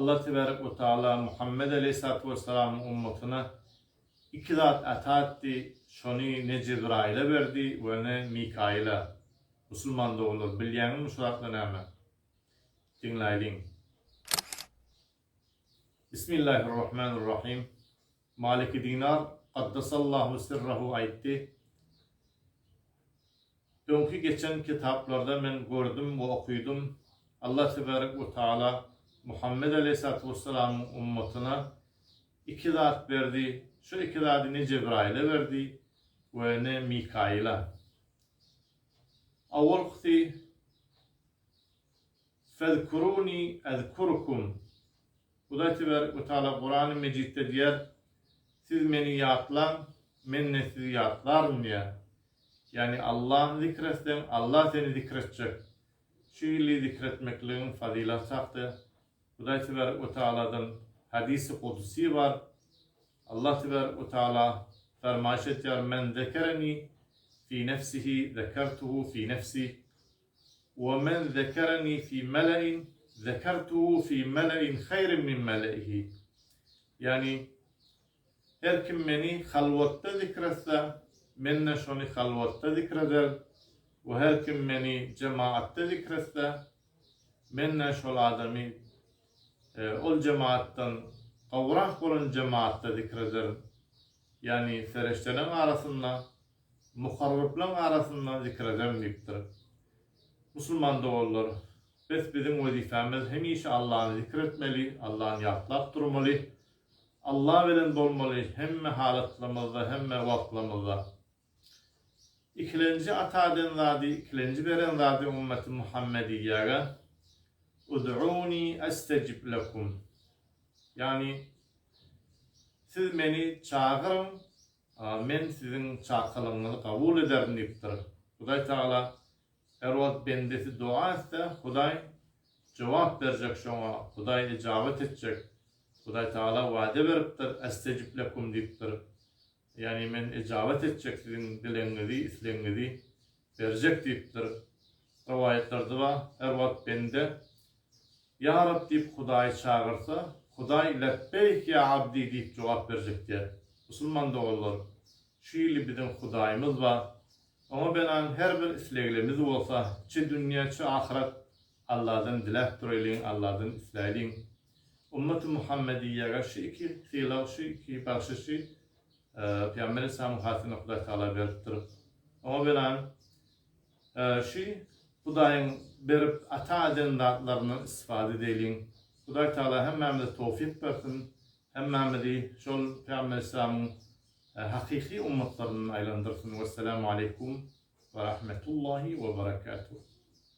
Allah Tebarek ve Teala Muhammed Aleyhisselatü Vesselam'ın ummetine iki zat ata etti. Şonu ne Cebrail'e verdi ve ne Mikail'e. Müslüman da olur. Bilyenin müşratlı neme. Dinleyin. Bismillahirrahmanirrahim. Malik Dinar Kaddesallahu sirrahu aytti. Önkü geçen kitaplarda ben gördüm ve okudum. Allah Tebarek ve Teala Muhammed Aleyhisselatü Vesselam'ın ummatına iki rahat verdi. Şu iki rahatı ne Cebrail'e verdi ve ne Mikail'e. Avval kıtı Fezkuruni ezkurukum. Huda Tebarek ve Teala Kur'an-ı Mecid'de diyer siz beni yatlan, men ne sizi yatlarım diye. Yani Allah'ın zikretsen Allah seni zikredecek. Şu ili zikretmekliğin fazilası haktır. Huda Tebarek ve Teala'dan hadisi kudusi var. Allah Tebarek ve Teala fermaş ediyor men zekereni fi nefsihi zekertuhu fi nefsi ve men zekereni fi mele'in zekertuhu fi mele'in hayrin min mele'ihi yani her kim beni halvatta zikretse menne şonu halvatta zikreder ve her kim beni cemaatte zikretse menne şol adamı e, ol cemaattan kavrak olan cemaatte zikreder yani feriştenin arasında mukarrıpların arasında zikreder deyiptir. Müslüman da. Biz bizim vazifemiz hemişe Allah'ı zikretmeli, Allah'ın yatlap durmalı. Allah bilen bolmalı hemme halatlarımızda hemme vaktlarımızda. İkilinci ataden zadi, ikilinci veren zadi ümmeti Muhammediye'ye Ud'uni estecib lekum Yani siz beni çağırın, men sizin çağırınızı kabul ederim deyiptir. Huday Teala her vakit bendesi dua etse Huday cevap verecek şuna, Huday icabet edecek. Huday Teala vaade veriptir, estecib lekum deyiptir. Yani men icabet edecek sizin dilenizi, islenizi verecek deyiptir. Rivayetlerde var, her vakit bende Ya Rab deyip Huday'ı çağırsa, Huday lebbeyk ya abdi deyip cevap verecek diye. Müslüman da olur. Şu ili bizim Hudayımız var. Ama benan her bir isleglimiz olsa, çi dünya, çi ahiret Allah'dan dilek durayın, Allah'dan isleyin. Ümmet-i Muhammediye'ye şu iki fiila, şu iki bahşişi e, Peygamber Aleyhisselam hatine Huday Teala veriptir. Ama benan e, şu Hudayın berip ata eden zatlarını istifade edelim. Huday Teala hemmemize tevfik versin. Hemmemizi şol Peygamber Aleyhisselam'ın e, hakiki ummetlerinin aylandırsın. Vesselamu aleyküm ve rahmetullahi ve berekatuhu.